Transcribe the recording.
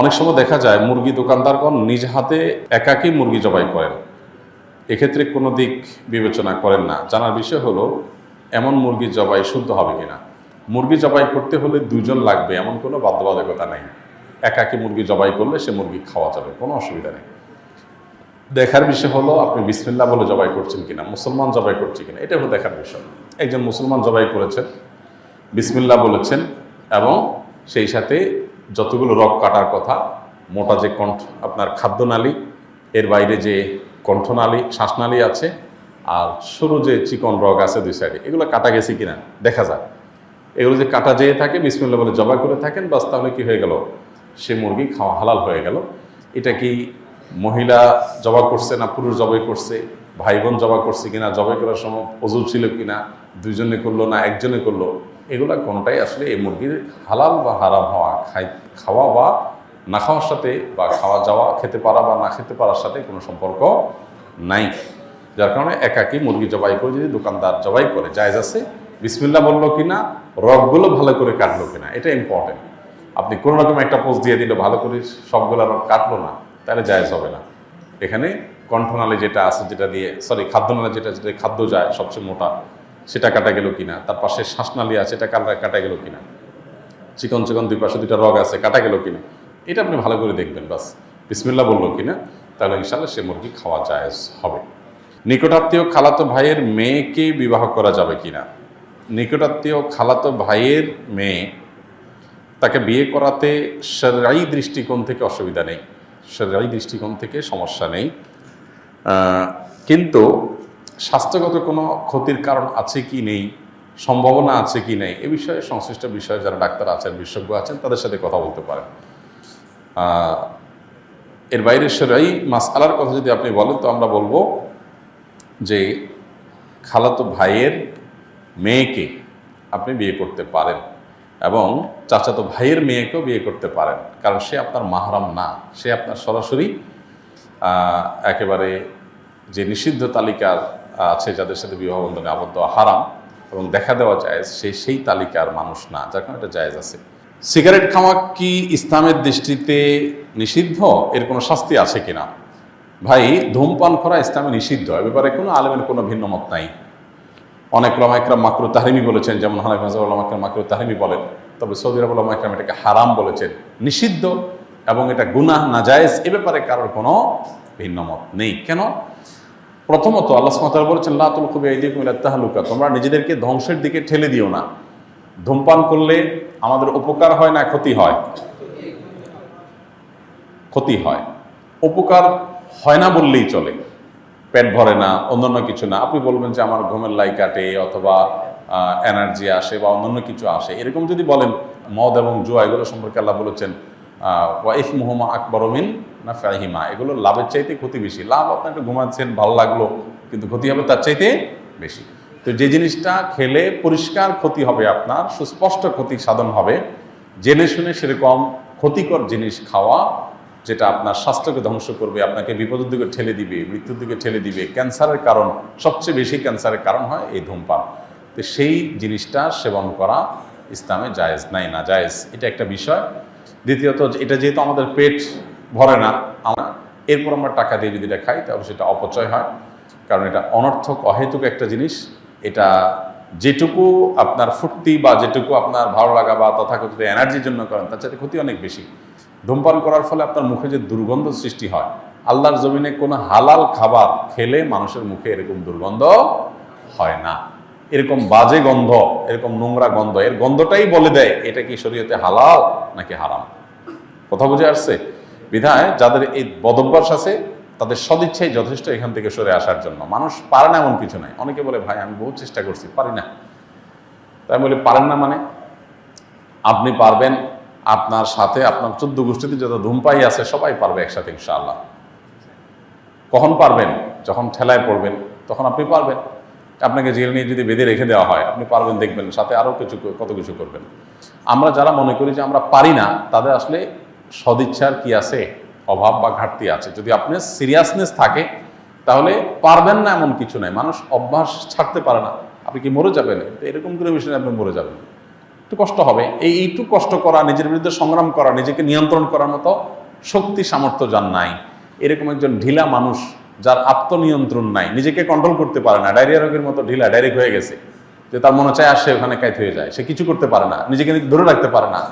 অনেক সময় দেখা যায় মুরগি দোকানদারগণ নিজ হাতে একাকী মুরগি জবাই করেন। এক্ষেত্রে কোনো দিক বিবেচনা করেন না। জানার বিষয় হলো, এমন মুরগি জবাই শুদ্ধ হবে কিনা? মুরগি জবাই করতে হলে দুজন লাগবে, এমন কোনো বাধ্যবাধকতা নেই। একাকী মুরগি জবাই করলে সে মুরগি খাওয়া যাবে, কোনো অসুবিধা নেই। দেখার বিষয় হলো, আপনি বিসমিল্লা বলে জবাই করছেন কিনা, মুসলমান জবাই করছে কিনা, এটা হলো দেখার বিষয়। একজন মুসলমান জবাই করেছেন বিসমিল্লা বলেছেন, এবং সেই সাথে যতগুলো রক কাটার কথা, মোটা যে কণ্ঠ, আপনার খাদ্যনালী, এর বাইরে যে কণ্ঠনালী, শ্বাসনালী আছে, আর সরু যে চিকন রগ আছে দুই সাইডে এগুলো কাটা গেছে কিনা, দেখা যায় এগুলো যে কাটা যেয়ে থাকে বিসমিল্লা বলে জবা করে থাকেন, বাস তাহলে কি হয়ে গেল? সে মুরগি খাওয়া হালাল হয়ে গেল। এটা কি মহিলা জবা করছে না পুরুষ জবাই করছে? ভাই বোন জবা করছে কিনা, জবাই করার সময় অজু ছিল কিনা? দুইজনে করল না, একজনে করল? এগুলা কোনোটাই আসলে এই মুরগির হালাল বা হারাম হওয়া, খাই, খাওয়া বা না খাওয়ার সাথে বা খাওয়া যাওয়া, খেতে পারা বা না খেতে পারার সাথে কোনো সম্পর্ক নাই। যার কারণে একাকি মুরগি জবাই করে যদি দোকানদার জবাই করে, জায়জ আছে বিসমিল্লা বলল কিনা, রগগুলো ভালো করে কাটলো কিনা, এটা ইম্পর্টেন্ট আপনি কোনো রকম একটা পোস্ট দিয়ে দিলে, ভালো করে সবগুলো রগ কাটলো না, তাহলে জায়জ হবে না। এখানে কণ্ঠনালী যেটা আছে, যেটা দিয়ে সরি খাদ্যনালী যেটা যেটা খাদ্য যায়, সবচেয়ে মোটা সেটা কাটা গেল কিনা, তার পাশে শ্বাসনালী আছে এটা কাটা কাটা গেল কিনা, চিকন চিকন দুই পাশে দুইটা রগ আছে, কাটা গেল কিনা, এটা আপনি ভালো করে দেখবেন, বাস বিসমিল্লা বলল কিনা, তাহলে ইনশাল্লাহ সে মুরগি খাওয়া জায়েজ হবে। নিকটাত্মীয় খালাতো ভাইয়ের মেয়েকে বিবাহ করা যাবে কিনা, নিকটাত্মীয় খালাতো ভাইয়ের মেয়ে, তাকে বিয়ে করাতে সেরাই দৃষ্টিকোণ থেকে অসুবিধা নেই সেরাই দৃষ্টিকোণ থেকে সমস্যা নেই কিন্তু স্বাস্থ্যগত কোনো ক্ষতির কারণ আছে কি নেই? সম্ভাবনা আছে কি নেই? এ বিষয়ে সংশ্লিষ্ট বিষয়ে যারা ডাক্তার আছেন, বিশেষজ্ঞ আছেন, তাদের সাথে কথা বলতে পারেন। এর বাইরে সেরাই মাসআলার কথা যদি আপনি বলেন, তো আমরা বলব যে খালাতো ভাইয়ের মেয়েকে আপনি বিয়ে করতে পারেন এবং চাচাতো ভাইয়ের মেয়েকেও বিয়ে করতে পারেন। কারণ সে আপনার মাহারাম না। সে আপনার সরাসরি একেবারে যে নিষিদ্ধ তালিকার আছে যাদের সাথে বিবাহ বন্ধনে আবদ্ধ হারাম এবং দেখা দেওয়া যায় সে সেই তালিকার মানুষ না, যার কারণে এটা জায়েজ আছে। সিগারেট খাওয়া কি ইসলামের দৃষ্টিতে নিষিদ্ধ? এর কোনো শাস্তি আছে কিনা? ভাই, ধূমপান করা ইসলামে নিষিদ্ধ, এ ব্যাপারে কোনো আলেমের কোনো ভিন্ন মত নাই। অনেক ওলামাইকরাম মাকরু তাহরিমি বলেছেন, যেমন হানাফি মাজাব ওলামাইকরাম মাকরু তাহরিমি বলেন, তবে সৌদি আরব ওলামাইকরাম এটাকে হারাম বলেছেন, নিষিদ্ধ এবং এটা গুনাহ, নাজায়েজ, এ ব্যাপারে কারোর কোনো ভিন্ন মত নেই। কেন? প্রথমত আল্লাহ সুমাতাল বলেছেন লাতুল কবি আইদিকুম ইলা তাহলুকা। তোমরা নিজেদেরকে ধ্বংসের দিকে ঠেলে দিও না। ধূমপান করলে আমাদের উপকার হয় না ক্ষতি হয়? ক্ষতি হয়। উপকার হয় না বললেই চলে। পেট ভরে না, অন্যান্য কিছু না। আপনি বলবেন যে আমার ঘুমের লাই কাটে অথবা এনার্জি আসে বা অন্যান্য কিছু আসে। এরকম যদি বলেন, মদ এবং জুয়া, এগুলো সম্পর্কে আল্লাহ বলেছেন ওয়াইফ মুহম্মা আকবরমিন না ফাহিমা এগুলো লাভের চাইতে ক্ষতি বেশি। লাভ আপনি একটু ঘুমাচ্ছেন, ভালো লাগল, কিন্তু ক্ষতি হবে তার চাইতে বেশি। তো যে জিনিসটা খেলে পরিষ্কার ক্ষতি হবে আপনার, সুস্পষ্ট ক্ষতি সাধন হবে, জেনে শুনে সেরকম ক্ষতিকর জিনিস খাওয়া, যেটা আপনার স্বাস্থ্যকে ধ্বংস করবে, আপনাকে বিপদের দিকে ঠেলে দিবে, মৃত্যুর দিকে ঠেলে দিবে, ক্যান্সারের কারণ, সবচেয়ে বেশি ক্যান্সারের কারণ হয় এই ধূমপান। তো সেই জিনিসটা সেবন করা ইসলামে জায়েজ নাই, না জায়েজ। এটা একটা বিষয়। দ্বিতীয়ত, এটা যেহেতু আমাদের পেট ভরে না, আমরা এরপর আমরা টাকা দিয়ে যদি এটা খাই, তাহলে সেটা অপচয় হয়। কারণ এটা অনর্থক, অহেতুক একটা জিনিস। এটা যেটুকু আপনার ফুর্তি বা যেটুকু আপনার ভালো লাগা বা তথাকথিত এনার্জির জন্য করেন, তার চাইতে ক্ষতি অনেক বেশি। ধূমপান করার ফলে আপনার মুখে যে দুর্গন্ধ সৃষ্টি হয়, আল্লাহর জমিনে কোনো হালাল খাবার খেলে মানুষের মুখে এরকম দুর্গন্ধ হয় না। এরকম বাজে গন্ধ, এরকম নোংরা গন্ধ, এর গন্ধটাই বলে দেয়, এটা কি শরীয়তে হালাল নাকি হারাম? কথা বুঝে আসছে? বিধায় যাদের এই বদভ্যাস আছে, তাদের সদিচ্ছাই যথেষ্ট এখান থেকে সরে আসার জন্য। মানুষ পারে না এমন কিছু নাই। অনেকে বলে, ভাই, আমি বহু চেষ্টা করছি, পারি না। তাই বলে, পারেন না মানে? আপনি পারবেন, আপনার সাথে, আপনার চোদ্দ গোষ্ঠীতে যত ধূমপাই আছে, সবাই পারবে একসাথে, ইনশাআল্লাহ। কখন পারবেন? যখন ঠেলায় পড়বেন, তখন আপনি পারবেন। আপনাকে জেল নিয়ে যদি বেঁধে রেখে দেওয়া হয়, আপনি পারবেন, দেখবেন, সাথে আরও কিছু, কত কিছু করবেন। আমরা যারা মনে করি যে আমরা পারি না, তাদের আসলে সদিচ্ছার কি আছে? অভাব বা ঘাটতি আছে। যদি আপনার সিরিয়াসনেস থাকে, তাহলে পারবেন না এমন কিছু নাই মানুষ অভ্যাস ছাড়তে পারে না। আপনি কি মরে যাবেন? এরকম করে বিষয় আপনি মরে যাবেন। একটু কষ্ট হবে। এই একটু কষ্ট করা, নিজের বিরুদ্ধে সংগ্রাম করা, নিজেকে নিয়ন্ত্রণ করার মতো শক্তি, সামর্থ্য যার নাই। এরকম একজন ঢিলা মানুষ যার আত্মনিয়ন্ত্রণ নাই, নিজেকে কন্ট্রোল করতে পারে না। ডায়রিয়া রোগের মতো ঢিলা ডাইরেক্ট হয়ে গেছে। যে তার মনে চায় আসে, ওখানে কাইত হয়ে যায়। সে কিছু করতে পারে না। নিজেকে ধরে রাখতে পারে না।